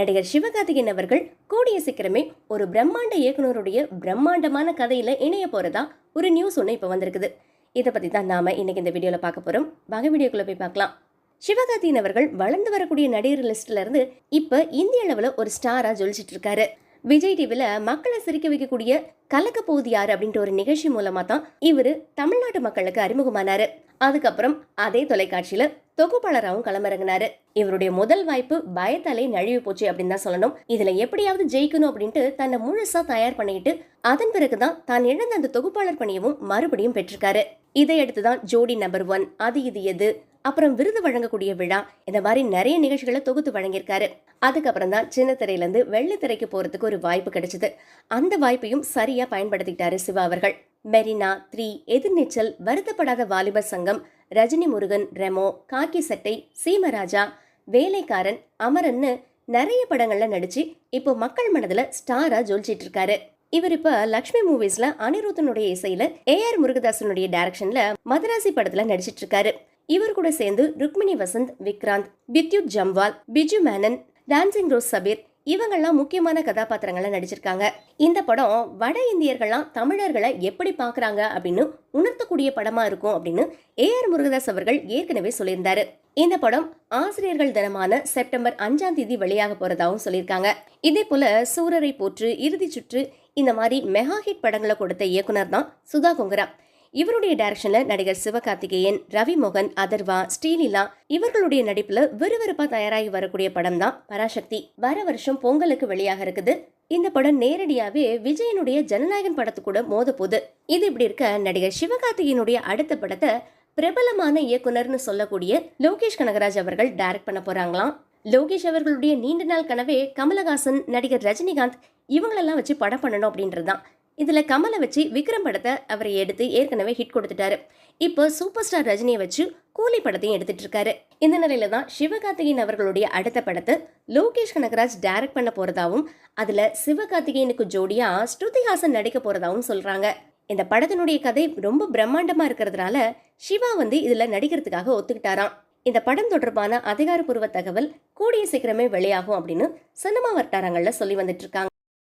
நடிகர் சிவகார்த்திகேயன் அவர்கள் கூடிய சீக்கிரமே ஒரு பிரம்மாண்ட இயக்குனருடைய பிரம்மாண்டமான கதையில இணைய போறதா ஒரு நியூஸ் ஒன்று இப்போ வந்திருக்குது. இதை பத்தி தான் நாம இன்னைக்கு இந்த வீடியோவில் பார்க்க போறோம். வாங்க வீடியோக்குள்ள போய் பார்க்கலாம். சிவகார்த்திகேயன் அவர்கள் வளர்ந்து வரக்கூடிய நடிகர் லிஸ்ட்ல இருந்து இப்ப இந்திய அளவுல ஒரு ஸ்டாரா ஜொலிச்சிட்டு இருக்காரு. விஜய் டிவியில் மக்களை சிரிக்க வைக்கக்கூடிய கலக்க போகுது யார் அப்படின்ற ஒரு நிகழ்ச்சி மூலமாக தான் இவரு தமிழ்நாட்டு மக்களுக்கு அறிமுகமானார். அதுக்கப்புறம் அதே தொலைக்காட்சியில் தொகுப்பாளராகவும் களமிறங்கினாரு. இவருடைய முதல் வாய்ப்பு பயத்தாலே நழுவி போச்சு அப்படின்னு தான் சொல்லணும். இதுல எப்படியாவது ஜெயிக்கணும் அப்படின்ட்டு தன்னை முழுசா தயார் பண்ணிக்கிட்டு அதன் பிறகுதான் தான் இழந்த அந்த தொகுப்பாளர் பணியவும் மறுபடியும் பெற்றிருக்காரு. இதையடுத்து தான் ஜோடி நம்பர் ஒன் அது இது எது? அப்புறம் விருது வழங்கக்கூடிய விழா இந்த மாதிரி நிறைய நிகழ்ச்சிகளை தொகுத்து வழங்கியிருக்காரு. அதுக்கப்புறம் தான் சின்ன திரையிலேருந்து வெள்ளித்திரைக்கு போகிறதுக்கு ஒரு வாய்ப்பு கிடைச்சது. அந்த வாய்ப்பையும் சரியாக பயன்படுத்திக்கிட்டாரு சிவா அவர்கள். மெரினா த்ரீ எதிர்நீச்சல் வருத்தப்படாத வாலிபர் சங்கம் ரஜினி முருகன் ரெமோ காக்கி சட்டை சீமராஜா வேலைக்காரன் அமரன்னு நிறைய படங்கள்ல நடிச்சு இப்போ மக்கள் மனதுல ஸ்டாரா ஜொலிச்சிட்டு இருக்காரு இவர் இப்ப லக்ஷ்மி மூவிஸ்ல அனிருத்தனுடைய இசையில ஏ ஆர் முருகதாசனுடைய டைரக்ஷன்ல மதராசி படத்துல நடிச்சிட்டு இருக்காரு இவர் கூட சேர்ந்து ருக்மிணி வசந்த் விக்ராந்த் வித்யுத் ஜம்வால் பிஜு மேனன் டான்சிங் ரோஸ் சபீர் இவங்கெல்லாம் முக்கியமான கதாபாத்திரங்களை நடிச்சிருக்காங்க. இந்த படம் வட இந்தியர்கள்லாம் தமிழர்களை எப்படி பார்க்குறாங்க அப்படின்னு உணர்த்தக்கூடிய படமா இருக்கும் அப்படின்னு ஏ ஆர் முருகதாஸ் அவர்கள் ஏற்கனவே சொல்லியிருந்தாரு. இந்த படம் ஆசிரியர்கள் தினமான செப்டம்பர் அஞ்சாம் தேதி வெளியாக போறதாகவும் சொல்லியிருக்காங்க. இதே போல சூரரை போற்று இறுதி சுற்று இந்த மாதிரி மெகா ஹிட் படங்களை கொடுத்த இயக்குனர் தான் சுதா கொங்கரா. இவருடைய டைரக்ஷன்ல நடிகர் சிவகார்த்திகேயன் ரவிமோகன் அதர்வா ஸ்ரீலீலா இவர்களுடைய நடிப்புல விறுவிறுப்பா தயாராகி வரக்கூடிய படம் தான் பராசக்தி. வர வருஷம் பொங்கலுக்கு வெளியாக இருக்குது. இந்த படம் நேரடியாவே விஜயனுடைய ஜனநாயகன் படத்து கூட மோத போகுது இது இப்படி இருக்க நடிகர் சிவகார்த்திகேயனுடைய அடுத்த படத்தை பிரபலமான இயக்குனர்னு சொல்லக்கூடிய லோகேஷ் கனகராஜ் அவர்கள் டைரக்ட் பண்ண போறாங்களாம். லோகேஷ் அவர்களுடைய நீண்ட நாள் கனவே கமலஹாசன் நடிகர் ரஜினிகாந்த் இவங்களெல்லாம் வச்சு படம் பண்ணணும் அப்படின்றது தான் இதில் கமலை வச்சு விக்ரம் படத்தை அவரை எடுத்து ஏற்கனவே ஹிட் கொடுத்துட்டாரு. இப்போ சூப்பர் ஸ்டார் ரஜினியை வச்சு கூலி படத்தையும் எடுத்துட்டு இருக்காரு. இந்த நிலையில தான் சிவகார்த்திகேயன் அவர்களுடைய அடுத்த படத்தை லோகேஷ் கனகராஜ் டைரக்ட் பண்ண போறதாவும் அதுல சிவகார்த்திகேயனுக்கு ஜோடியா ஸ்ருதிஹாசன் நடிக்க போறதாவும் சொல்றாங்க. இந்த படத்தினுடைய கதை ரொம்ப பிரம்மாண்டமா இருக்கிறதுனால சிவா வந்து இதுல நடிக்கிறதுக்காக ஒத்துக்கிட்டாராம். இந்த படம் தொடர்பான அதிகாரப்பூர்வ தகவல் கூடிய சீக்கிரமே வெளியாகும் அப்படின்னு சினிமா வட்டாரங்கள்ல சொல்லி வந்துட்டு இருக்காங்க.